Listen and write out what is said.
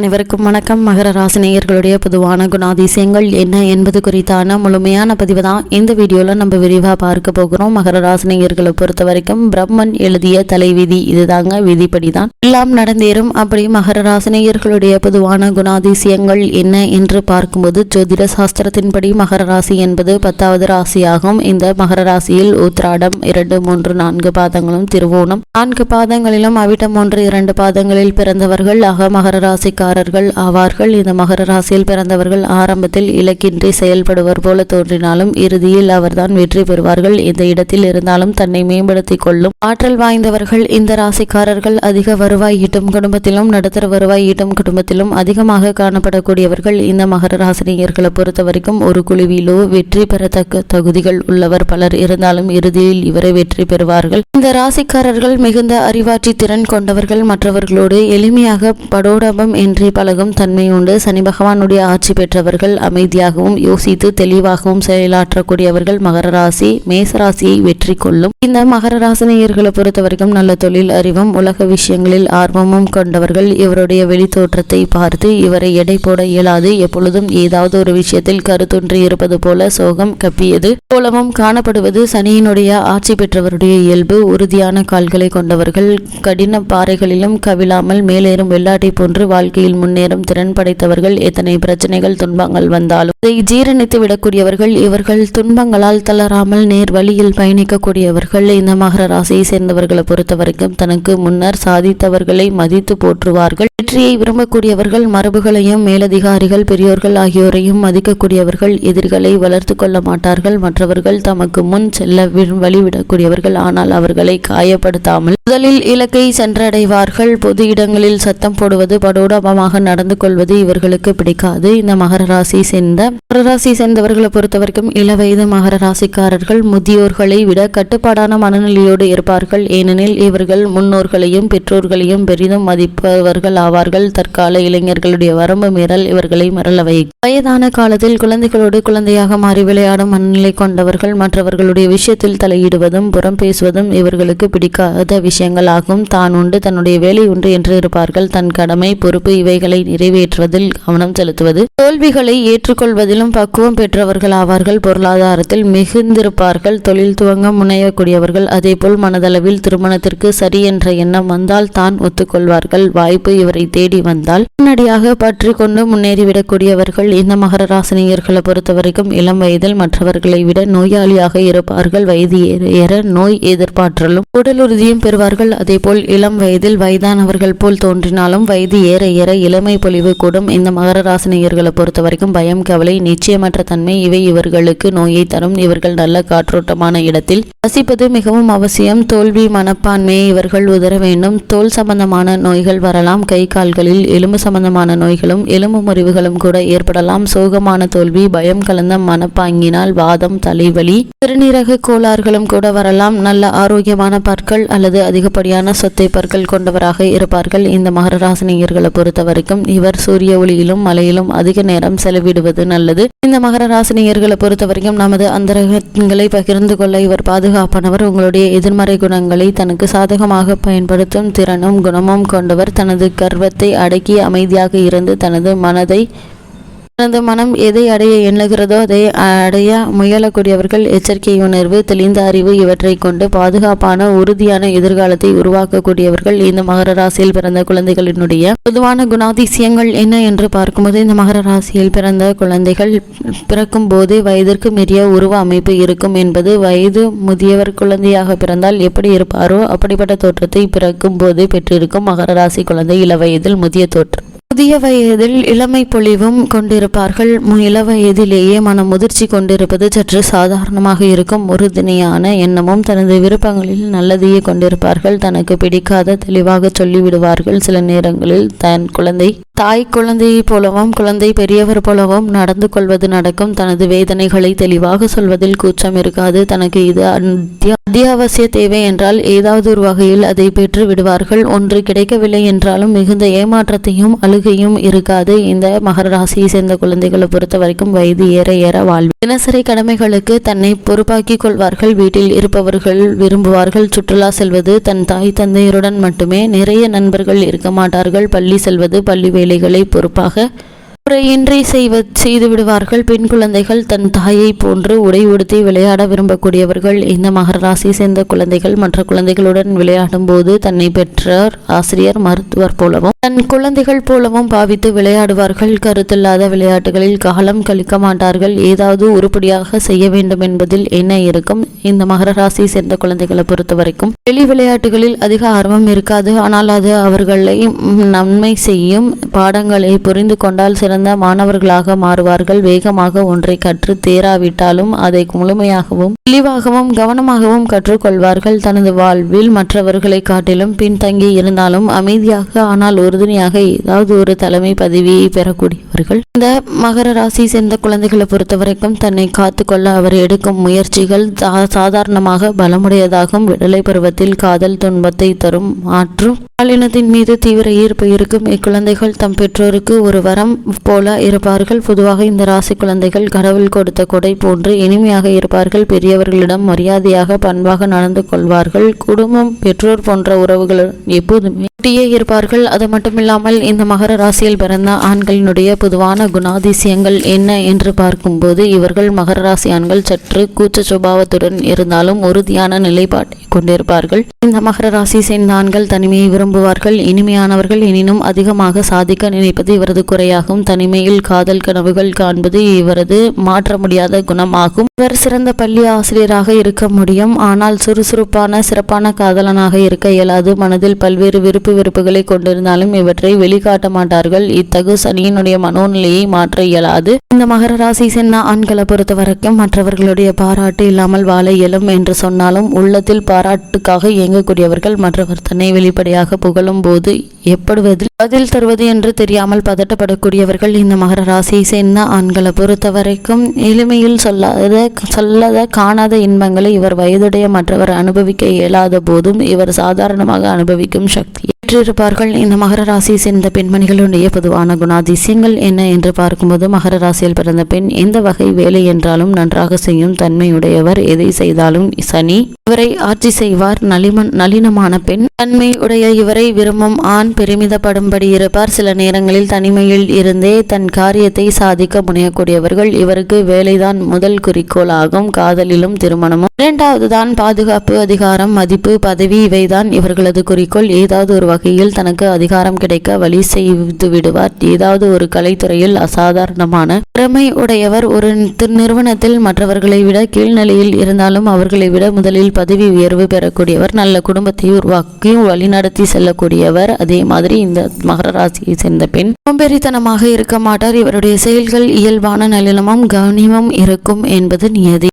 அனைவருக்கும் வணக்கம். மகர ராசினியர்களுடைய பொதுவான குணாதிசயங்கள் என்ன என்பது குறித்தான முழுமையான பதிவு தான் இந்த வீடியோவில் நம்ம விரிவாக பார்க்க போகிறோம். மகர ராசினியர்களை பொறுத்த வரைக்கும் பிரம்மன் எழுதிய தலைவிதி இதுதாங்க விதிப்படி தான் எல்லாம் நடந்தேறும். அப்படி மகர ராசினியர்களுடைய பொதுவான குணாதிசயங்கள் என்ன என்று பார்க்கும்போது ஜோதிட சாஸ்திரத்தின்படி மகர ராசி என்பது பத்தாவது ராசியாகும். இந்த மகர ராசியில் உத்ராடம் இரண்டு மூன்று நான்கு பாதங்களும் திருவோணம் நான்கு பாதங்களிலும் அவிட்டம் ஒன்று இரண்டு பாதங்களில் பிறந்தவர்கள் ஆக மகர ராசிக்காரர்கள் ஆவார்கள் இந்த மகர ராசியில் பிறந்தவர்கள் ஆரம்பத்தில் இலக்கின்றி செயல்படுவர் போல தோன்றினாலும் இறுதியில் அவர்தான் வெற்றி பெறுவார்கள். இந்த இடத்தில் இருந்தாலும் தன்னை மேம்படுத்திக் கொள்ளும் ஆற்றல் வாய்ந்தவர்கள் இந்த ராசிக்காரர்கள். அதிக வருவாய் ஈட்டும் குடும்பத்திலும் நடுத்தர வருவாய் ஈட்டும் குடும்பத்திலும் அதிகமாக காணப்படக்கூடியவர்கள் இந்த மகர ராசினியர்களை பொறுத்த வரைக்கும் ஒரு குழுவிலோ வெற்றி பெறத்தக்க தகுதிகள் உள்ளவர் பலர் இருந்தாலும் இறுதியில் இவரை வெற்றி பெறுவார்கள். இந்த ராசிக்காரர்கள் மிகுந்த அறிவாற்றி திறன் கொண்டவர்கள். மற்றவர்களோடு எளிமையாக படோடபம் இன்றி பழகும் தன்மை உண்டு. சனி பகவானுடைய ஆட்சி பெற்றவர்கள் அமைதியாகவும் யோசித்து தெளிவாகவும் செயலாற்றக்கூடியவர்கள் மகர ராசி மேச ராசியை வெற்றி கொள்ளும். இந்த மகர ராசினியர்களை பொறுத்தவரைக்கும் நல்ல தொழில் அறிவும் உலக விஷயங்களில் ஆர்வமும் கொண்டவர்கள். இவருடைய வெளித்தோற்றத்தை பார்த்து இவரை எடை போட இயலாது. எப்பொழுதும் ஏதாவது ஒரு விஷயத்தில் கருத்தொன்றி இருப்பது போல சோகம் கப்பியது. போலவும் காணப்படுவது சனியினுடைய ஆட்சி பெற்றவருடைய இயல்பு. உறுதியான கால்களை கொண்டவர்கள் கடின பாறைகளிலும் கவிழாமல் மேலேறும் வெள்ளாட்டை போன்று வாழ்க்கை வாழ்க்கையில் முன்னேறும் திறன் படைத்தவர்கள் எத்தனை பிரச்சனைகள் துன்பங்கள் வந்தாலும் இதை ஜீரணித்து விடக்கூடியவர்கள் இவர்கள். துன்பங்களால் தளராமல் நேர் வழியில் பயணிக்கக்கூடியவர்கள். இந்த மகர ராசியை சேர்ந்தவர்களை பொறுத்தவரைக்கும் தனக்கு முன்னர் சாதித்தவர்களை மதித்து போற்றுவார்கள். வெற்றியை விரும்பக்கூடியவர்கள் மரபுகளையும் மேலதிகாரிகள் பெரியோர்கள் ஆகியோரையும் மதிக்கக்கூடியவர்கள். எதிரிகளை வளர்த்து கொள்ள மாட்டார்கள். மற்றவர்கள் தமக்கு முன் செல்ல வழிவிடக்கூடியவர்கள். ஆனால் அவர்களை காயப்படுத்தாமல் முதலில் இலக்கை சென்றடைவார்கள். பொது இடங்களில் சத்தம் போடுவது சமமாக நடந்து கொள்வது இவர்களுக்கு பிடிக்காது. இந்த மகர ராசி சேர்ந்த மகர ராசி சேர்ந்தவர்களை பொறுத்தவரைக்கும் இளவயது மகர ராசிக்காரர்கள் முதியோர்களை விட கட்டுப்பாடான மனநிலையோடு இருப்பார்கள். ஏனெனில் இவர்கள் முன்னோர்களையும் பெற்றோர்களையும் பெரிதும் மதிப்பவர்கள் ஆவார்கள். தற்கால இளைஞர்களுடைய வரம்பு மீறல் இவர்களை மறல வைக்கும் வயதான காலத்தில் குழந்தைகளோடு குழந்தையாக மாறி விளையாடும் மனநிலை கொண்டவர்கள் மற்றவர்களுடைய விஷயத்தில் தலையிடுவதும் புறம் பேசுவதும் இவர்களுக்கு பிடிக்காத விஷயங்களாகும். தான் உண்டு தன்னுடைய வேலை உண்டு என்று இருப்பார்கள். தன் கடமை பொறுப்பு இவைகளை நிறைவேற்றுவதில் கவனம் செலுத்துவது. தோல்விகளை ஏற்றுக்கொள்வதிலும் பக்குவம் பெற்றவர்கள் ஆவார்கள். பொருளாதாரத்தில் மிகுந்திருப்பார்கள். தொழில் துவங்க முனையக்கூடியவர்கள். அதேபோல் மனதளவில் திருமணத்திற்கு சரி என்ற எண்ணம் வந்தால் தான் ஒத்துக்கொள்வார்கள். வாய்ப்பு இவரை தேடி வந்தால் உடனடியாக பற்றி கொண்டு முன்னேறிவிடக்கூடியவர்கள் இந்த மகர ராசினியர்களை பொறுத்தவரைக்கும் இளம் வயதில் மற்றவர்களை விட நோயாளியாக இருப்பார்கள். வயது ஏற நோய் எதிர்பார்த்தலும் உடல் உறுதியும் பெறுவார்கள். அதேபோல் இளம் வயதில் வயதானவர்கள் போல் தோன்றினாலும் வயது ஏற ஏற இளமை பொலிவு கூடும். இந்த மகர ராசினியர்களை பொறுத்த வரைக்கும் பயம் கவலை நிச்சயமற்ற தன்மை இவை இவர்களுக்கு நோயை தரும். இவர்கள் நல்ல காற்றோட்டமான இடத்தில் வசிப்பது மிகவும் அவசியம். தோல்வி மனப்பான்மையை இவர்கள் உதர வேண்டும். தோல் சம்பந்தமான நோய்கள் வரலாம். கை கால்களில் எலும்பு சம்பந்தமான நோய்களும் எலும்பு முறிவுகளும் கூட ஏற்படலாம். சோகமான தோல்வி பயம் கலந்த மனப்பாங்கினால் வாதம் தலைவலி சிறுநீரக கோளாறுகளும் கூட வரலாம். நல்ல ஆரோக்கியமான பற்கள் அல்லது அதிகப்படியான சொத்தை பற்கள் கொண்டவராக இருப்பார்கள். இந்த மகர ராசினியர்களை பொறுத்த வரைக்கும் இவர் சூரிய ஒளியிலும் மலையிலும் அதிக நேரம் செலவிடுவது நல்லது. இந்த மகர ராசினியர்களை பொறுத்த வரைக்கும் நமது அந்தரகங்களை பகிர்ந்து கொள்ள இவர் பாதுகாப்பானவர். உங்களுடைய எதிர்மறை குணங்களை தனக்கு சாதகமாக பயன்படுத்தும் திறனும் குணமும் கொண்டவர். தனது கர்வத்தை அடக்கி அமைதியாக இருந்து தனது மனதை தனது மனம் எதை அடைய எண்ணுகிறதோ அதை அடைய முயலக்கூடியவர்கள் எச்சரிக்கை உணர்வு தெளிந்த அறிவு இவற்றை கொண்டு பாதுகாப்பான உறுதியான எதிர்காலத்தை உருவாக்கக்கூடியவர்கள் இந்த மகர ராசியில் பிறந்த குழந்தைகளினுடைய பொதுவான குணாதிசயங்கள் என்ன என்று பார்க்கும்போது இந்த மகர ராசியில் பிறந்த குழந்தைகள் பிறக்கும் போது வயதிற்கு மீறிய உருவ அமைப்பு இருக்கும் என்பது வயது முதியவர் குழந்தையாக பிறந்தால் எப்படி இருப்பாரோ அப்படிப்பட்ட தோற்றத்தை பிறக்கும் போது பெற்றிருக்கும் மகர ராசி குழந்தை இளவயதில் முதிய தோற்றம். புதிய வயதில் இளமை பொழிவும் கொண்டிருப்பார்கள். இள வயதிலேயே மன முதிர்ச்சி கொண்டிருப்பது சற்று சாதாரணமாக இருக்கும். உறுதுணையான எண்ணமும் தனது விருப்பங்களில் நல்லதையே கொண்டிருப்பார்கள். தனக்கு பிடிக்காத தெளிவாக சொல்லிவிடுவார்கள். சில நேரங்களில் தன் குழந்தை தாய் குழந்தையைப் போலவும் குழந்தை பெரியவர் போலவும் நடந்து கொள்வது நடக்கும். தனது வேதனைகளை தெளிவாக சொல்வதில் கூச்சம் இருக்காது. தனக்கு இது அத்தியாவசிய தேவை என்றால் ஏதாவது ஒரு வகையில் அதை பெற்று விடுவார்கள். ஒன்று கிடைக்கவில்லை என்றாலும் மிகுந்த ஏமாற்றத்தையும் அழுகையும் இருக்காது. இந்த மகர ராசியை சேர்ந்த குழந்தைகளை பொறுத்த வரைக்கும் வயது ஏற ஏற வாழ்வு. தினசரி கடமைகளுக்கு தன்னை பொறுப்பாக்கிக் கொள்வார்கள். வீட்டில் இருப்பவர்கள் விரும்புவார்கள். சுற்றுலா செல்வது தன் தாய் தந்தையருடன் மட்டுமே. நிறைய நண்பர்கள் இருக்க மாட்டார்கள். பள்ளி செல்வது பள்ளி வேலை வேலைகளை பொறுப்பாக குறையின்றி செய்வ செய்து விடுவார்கள். பெண் குழந்தைகள் தன் தாயை போன்று உடை உடுத்தி விளையாட விரும்பக்கூடியவர்கள். இந்த மகர ராசி சேர்ந்த குழந்தைகள் மற்ற குழந்தைகளுடன் விளையாடும் போது தன்னை பெற்றார். ஆசிரியர் மருத்துவர் போலவும். தன் குழந்தைகள் போலவும் பாவித்து விளையாடுவார்கள். கருத்தில்லாத விளையாட்டுகளில் காலம் கழிக்க மாட்டார்கள். ஏதாவது உருப்படியாக செய்ய வேண்டும் என்பதில் என்ன இருக்கும்? இந்த மகர ராசி சேர்ந்த குழந்தைகளை பொறுத்த வரைக்கும் வெளி விளையாட்டுகளில் அதிக ஆர்வம் இருக்காது. ஆனால் அது அவர்களை நன்மை செய்யும். பாடங்களை புரிந்து கொண்டால் சிறந்த மாணவர்களாக மாறுவார்கள். வேகமாக ஒன்றை கற்று தேராவிட்டாலும் அதை முழுமையாகவும் தெளிவாகவும் கவனமாகவும் கற்றுக்கொள்வார்கள். தனது வாழ்வில் மற்றவர்களை காட்டிலும் பின்தங்கி இருந்தாலும் அமைதியாக ஆனால் உறுதுணையாக ஏதாவது ஒரு தலைமை பதவியை பெறக்கூடியவர்கள். இந்த மகர ராசி சேர்ந்த குழந்தைகளை பொறுத்தவரைக்கும் தன்னை காத்துக்கொள்ள அவர் எடுக்கும் முயற்சிகள் சா- சாதாரணமாக பலமுடையதாகும். விடலை பருவத்தில் காதல் துன்பத்தை தரும் மாற்றும் பாலினத்தின் மீது தீவிர ஈர்ப்பு இருக்கும். இக்குழந்தைகள் தம் பெற்றோருக்கு ஒரு வரம் போல இருப்பார்கள். பொதுவாக இந்த ராசி குழந்தைகள் கடவுள் கொடுத்த கொடை போன்று இனிமையாக இருப்பார்கள். பெரியவர்களிடம் மரியாதையாக பண்பாக நடந்து கொள்வார்கள். குடும்பம் பெற்றோர் போன்ற உறவுகள் எப்போதுமே ஒட்டியே இருப்பார்கள். அது மட்டுமில்லாமல் இந்த மகர ராசியில் பிறந்த ஆண்களினுடைய பொதுவான குணாதிசயங்கள் என்ன என்று பார்க்கும்போது இவர்கள் மகர ராசி ஆண்கள் சற்று கூச்ச சுபாவத்துடன் இருந்தாலும் உறுதியான நிலைப்பாட்டை கொண்டிருப்பார்கள். இந்த மகர ராசி சேர்ந்த ஆண்கள் தனிமையை விரும்புவார்கள். இனிமையானவர்கள் எனினும் அதிகமாக சாதிக்க நினைப்பது இவரது குறையாகும். தனிமையில் காதல் கனவுகள் காண்பது இவரது மாற்ற முடியாத குணமாகும். இவர் சிறந்த பள்ளி ஆசிரியராக இருக்க முடியும். ஆனால் சுறுசுறுப்பான சிறப்பான காதலனாக இருக்க இயலாது. மனதில் பல்வேறு விருப்பு வெறுப்புகளை கொண்டிருந்தாலும் இவற்றை வெளிக்காட்ட மாட்டார்கள். இத்தகு சனியினுடைய மனோநிலையை மாற்ற இயலாது. இந்த மகர ராசி சென்ன ஆண்களை பொறுத்த வரைக்கும் மற்றவர்களுடைய பாராட்டு இல்லாமல் வாழ இயலும் என்று சொன்னாலும் உள்ளத்தில் பாராட்டுக்காக இயங்கக்கூடியவர்கள் மற்றவர் தன்னை வெளிப்படையாக புகழும் போது எப்படுவதில் பதில் தருவது என்று தெரியாமல் பதட்டப்படக்கூடியவர்கள் இந்த மகர ராசியை சேர்ந்த ஆண்களை பொறுத்த வரைக்கும் எளிமையில் சொல்லாத சொல்லாத காணாத இன்பங்களை இவர் வயதுடைய மற்றவர் அனுபவிக்க இயலாத போதும் இவர் சாதாரணமாக அனுபவிக்கும் சக்தி. பெற்றிருப்பார்கள். இந்த மகர ராசியை சேர்ந்த பெண்மணிகளுடைய பொதுவான குணாதிசயங்கள் என்ன என்று பார்க்கும்போது மகர ராசியில் பிறந்த பெண் எந்த வகை வேலை என்றாலும் நன்றாக செய்யும் தன்மையுடையவர் எதை செய்தாலும் சனி. இவரை ஆட்சி செய்வார். நலிமன் நளினமான பெண். தன்மை உடைய இவரை விரும்பும் ஆண் பெருமிதப்படும்படி இருப்பார். சில நேரங்களில் தனிமையில் இருந்தே தன் காரியத்தை சாதிக்க முனையக்கூடியவர்கள். இவருக்கு வேலைதான் முதல் குறிக்கோள் ஆகும் காதலிலும் திருமணமும். இரண்டாவது தான் பாதுகாப்பு அதிகாரம் மதிப்பு பதவி இவைதான் இவர்களது குறிக்கோள். ஏதாவது ஒரு வகையில் தனக்கு அதிகாரம் கிடைக்க வழி செய்து விடுவார். ஏதாவது ஒரு கலைத்துறையில் அசாதாரணமான திறமை உடையவர் ஒரு நிறுவனத்தில் மற்றவர்களை விட கீழ்நிலையில் இருந்தாலும் அவர்களை விட முதலில் பதவி உயர்வு பெறக்கூடியவர் நல்ல குடும்பத்தை உருவாக்கி வழிநடத்தி செல்லக்கூடியவர். அதே மாதிரி இந்த மகர ராசியை சேர்ந்த பெண் சோம்பேறித்தனமாக இருக்க மாட்டார். இவருடைய செயல்கள் இயல்பான நளினமும் கவனியமும் இருக்கும் என்பது நியதி.